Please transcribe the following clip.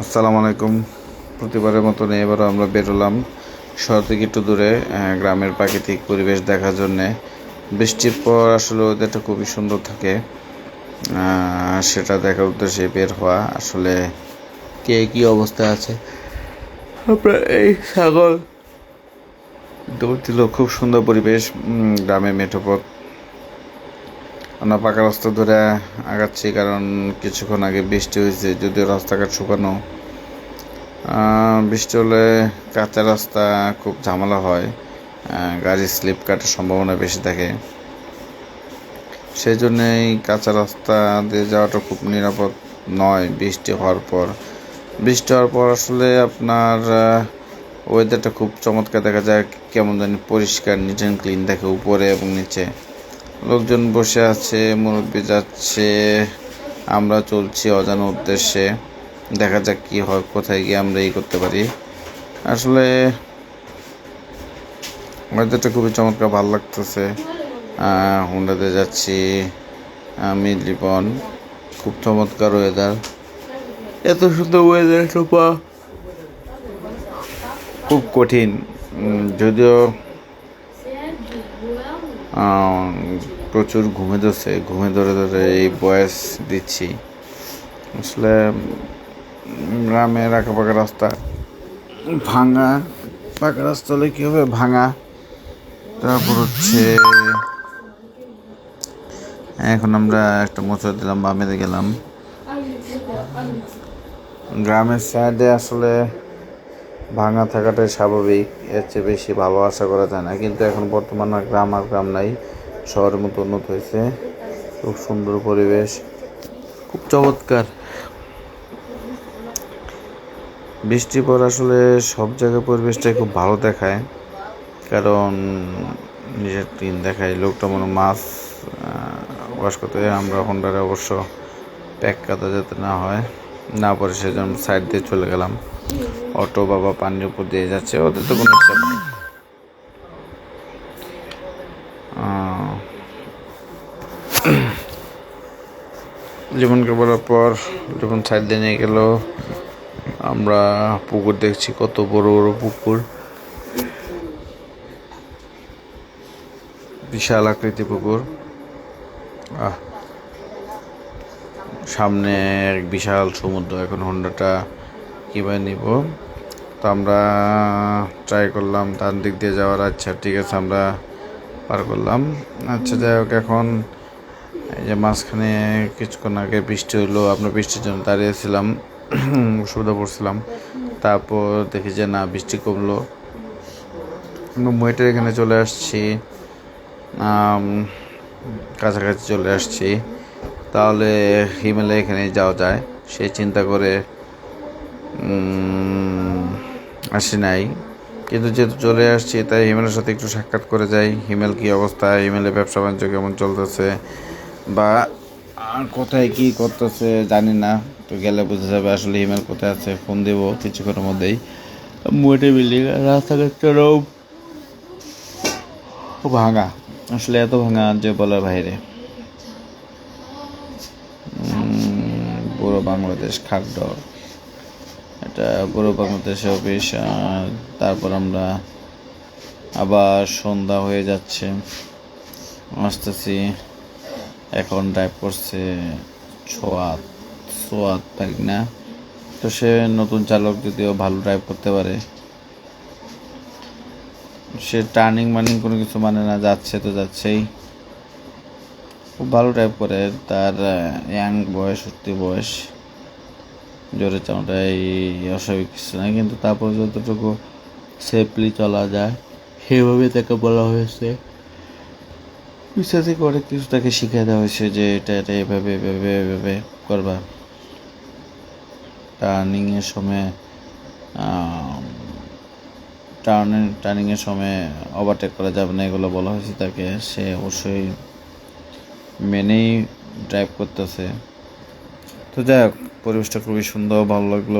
আসসালামু আলাইকুম। প্রতিবারের মতন এবারও আমরা বেরোলাম শহর থেকে একটু দূরে গ্রামের প্রাকৃতিক পরিবেশ দেখার জন্যে। বৃষ্টির পর আসলে ওয়েদারটা খুবই সুন্দর থাকে সেটা দেখার উদ্দেশ্যে বের হওয়া। আসলে কে কী অবস্থা আছে? আপনার এই ছাগল, দৌড় দিল, খুব সুন্দর পরিবেশ গ্রামে মেঠোপথ আমরা পাকা রাস্তা ধরে আগাচ্ছি, কারণ কিছুক্ষণ আগে বৃষ্টি হয়েছে, যদিও রাস্তাঘাট শুকানো। বৃষ্টি হলে কাঁচা রাস্তা খুব ঝামেলা হয় গাড়ি স্লিপ কাটার সম্ভাবনা বেশি থাকে। সেই জন্যই কাঁচা রাস্তা দিয়ে যাওয়াটা খুব নিরাপদ নয় বৃষ্টি হওয়ার পর। বৃষ্টি হওয়ার পর আসলে আপনার ওয়েদারটা খুব চমৎকার দেখা যায়, কেমন জানি পরিষ্কার নিট অ্যান্ড ক্লিন থাকে উপরে এবং নিচে। লোকজন বসে আছে, মুরব্বী যাচ্ছে, আমরা চলছি অজানা উদ্দেশ্যে। দেখা যাক কি হয়, কোথায় গিয়ে আমরা এই করতে পারি। আসলে ওয়েদারটা খুবই চমৎকার ভালো লাগতেছে। হুন্ডাতে যাচ্ছি আমি লিপন খুব চমৎকার ওয়েদার এত সুন্দর ওয়েদার খুব কঠিন যদিও প্রচুর ঘুমে ধরছে, ঘুমে ধরে ধরে এই বয়স দিচ্ছি। আসলে, গ্রামের আঁকাপাকা রাস্তা ভাঙা, পাকা রাস্তা হলে কী হবে? ভাঙা। তারপর হচ্ছে, এখন আমরা একটা মোচড় দিলাম, বামেতে গেলাম। গ্রামের সাইডে আসলে ভাঙা থাকাটাই স্বাভাবিক। এর চেয়ে বেশি ভালো আশা করা যায় না। কিন্তু এখন বর্তমানে গ্রাম আর গ্রাম নাই। শহরের মতো উন্নত হয়েছে। খুব সুন্দর পরিবেশ। খুব চমৎকার। বৃষ্টির পর আসলে সব জায়গায় পরিবেশটাই খুব ভালো দেখায়। কারণ নিজের টিন দেখায়, লোকটা মনে মাছ ওয়াশ করতে আমরা হোন্ডারে অবশ্য প্যাক কাটা যাতে না হয়। না পরে সেজন্য সাইড দিয়ে চলে গেলাম। অটো বাবা পানির উপর দিয়ে যাচ্ছে, ওদের তো কোনো হিসাব নেই। জীবনকে বলার পর যখন সাইড দিয়ে নিয়ে গেল, আমরা পুকুর দেখছি, কত বড় বড় পুকুর। বিশাল আকৃতি পুকুর। আহ সামনে এক বিশাল সমুদ্র, এখন হন্ডাটা কীভাবে নিব? তো আমরা ট্রাই করলাম তার দিক দিয়ে যাওয়ার। আচ্ছা ঠিক আছে, আমরা পার করলাম। আচ্ছা যাই হোক, এখন এই যে মাঝখানে কিছুক্ষণ আগে বৃষ্টি হলো, আমরা বৃষ্টির জন্য দাঁড়িয়েছিলাম অসুবিধা পড়ছিলাম তারপর দেখি যে না, বৃষ্টি কমলো। মইটার এখানে চলে আসছি কাছাকাছি চলে আসছি। তাহলে হিমেলে এখানে যাওয়া যায়। সেই চিন্তা করে আসি নাই। কিন্তু যেহেতু চলে আসছি, তাই হিমেলের সাথে একটু সাক্ষাৎ করে যাই। হিমেল কী অবস্থা? হিমেলের ব্যবসা বাণিজ্য কেমন চলতেছে? বা আর কোথায় কি করতেছে জানি না। তো গেলে বোঝা যাবে আসলে হিমেল কোথায় আছে। ফোন দেবো কিছুক্ষণের মধ্যেই। মোটে বিল্ডিং রাস্তাঘাটটারও ভাঙা। আসলে এত ভাঙা যে বলার বাইরে উম, পুরো বাংলাদেশ খাগড়র এটা পুরো বাংলাদেশ অফিস তারপর আমরা আবার সন্ধ্যা হয়ে যাচ্ছে। আসতেছি, এখন ড্রাইভ করছে ছোয়াত সোয়াত তাই না? তো সে নতুন চালক যদিও ভালো ড্রাইভ করতে পারে। সে টার্নিং মার্নিং কোনো কিছু মানে না, যাচ্ছে তো যাচ্ছেই। খুব ভালো ড্রাইভ করে। তার ইয়াং বয়স, সত্যি বয়স। জোরে চালানোটাই অস্বাভাবিক কিছু না কিন্তু তারপর যতটুকু সেফলি চলা যায় সেভাবে তাকে বলা হয়েছে। বিশ্বাসই করে, কিছু তাকে শিখিয়ে দেওয়া হয়েছে যে এটা এটা এভাবে এভাবে এভাবে করবা। টার্নিংয়ের সময় টার্নিং টার্নিংয়ের সময় ওভারটেক করা যাবে না, এগুলো বলা হয়েছে তাকে। সে অবশ্যই মেনেই ড্রাইভ করতেছে। তো যাই হোক পরিবেশটা খুবই সুন্দর ভালো লাগল।